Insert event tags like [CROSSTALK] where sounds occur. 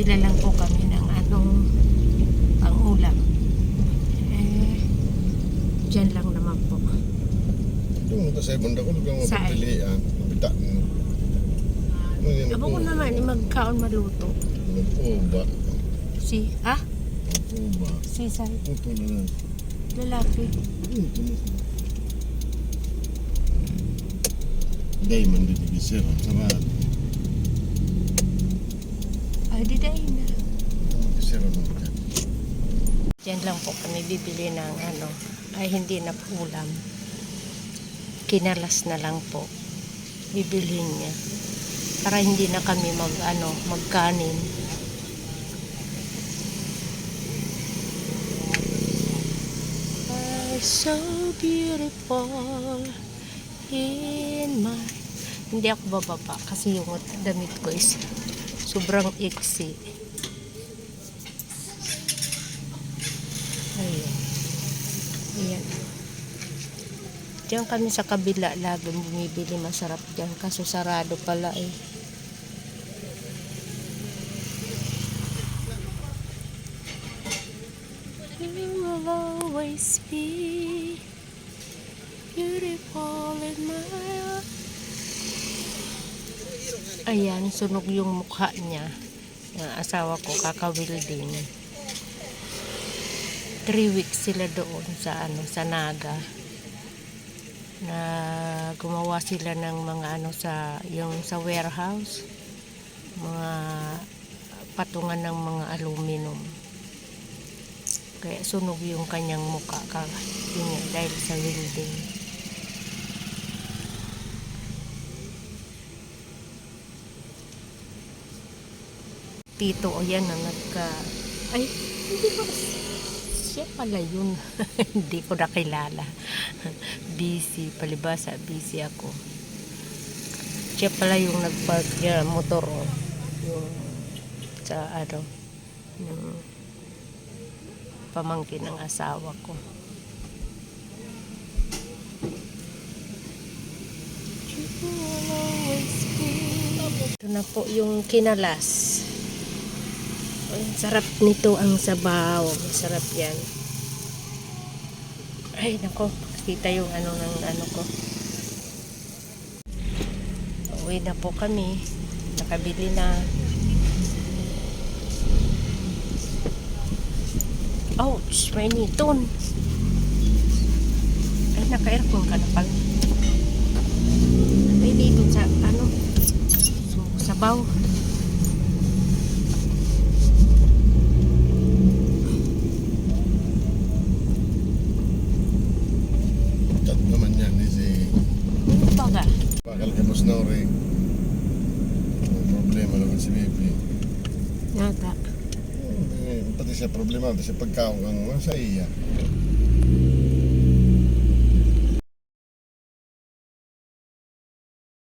bibili lang po kami ng anong pang-ulam. Eh, dyan lang naman po. Ka sa ibang dako, lugang Saan? mo. Ano yan Abo ko naman, magkaon maluto. Ano po ba? Si, ah? Ano po ba? Si Sai, Ito na lang. lalaki. Ito na. Diamond dito di sir. Sarado. Ay, di dahil na. Di sir ano ka? Diyan lang po kami bibili ng ano, ay hindi na ulam. Kinalas na lang po. Bibilhin niya. Para hindi na kami mag ano, magkanin. Are so beautiful in my hindi ako bababa kasi yung damit ko is sobrang iksi. Ayan. Ayan. Diyan kami sa kabila lagi bumibili masarap diyan kaso sarado pala eh. You will always be Ayan, sunog yung mukha niya. Yung asawa ko, kakawil din. Three weeks sila doon sa ano sa Naga. Na gumawa sila ng mga ano sa yung sa warehouse. Mga patungan ng mga aluminum. Kaya sunog yung kanyang muka ka yun dahil sa welding tito o yan na nagka ay hindi ko siya pala yun. [LAUGHS] Hindi ko nakilala. [LAUGHS] busy, palibasa, busy ako. Siya pala yung nagpark niya, motor, oh. yung sa ano, yung pamangkin ng asawa ko. Ito na po yung kinalas. Sarap nito ang sabaw. Masarap yan. Ay, nako. Kita yung ano ng ano ko. Uwi na po kami. Nakabili na. Ouch! May niton. Ay, naka-aircon ka na pala. May niton sa ano. So, sabaw. Tat naman yan ni si Ba ga? Pakal ka mas nori. Ang problema naman si Bibi. Nata. Eh, Pati siya problema, pati siya pagkaon ang sa iya.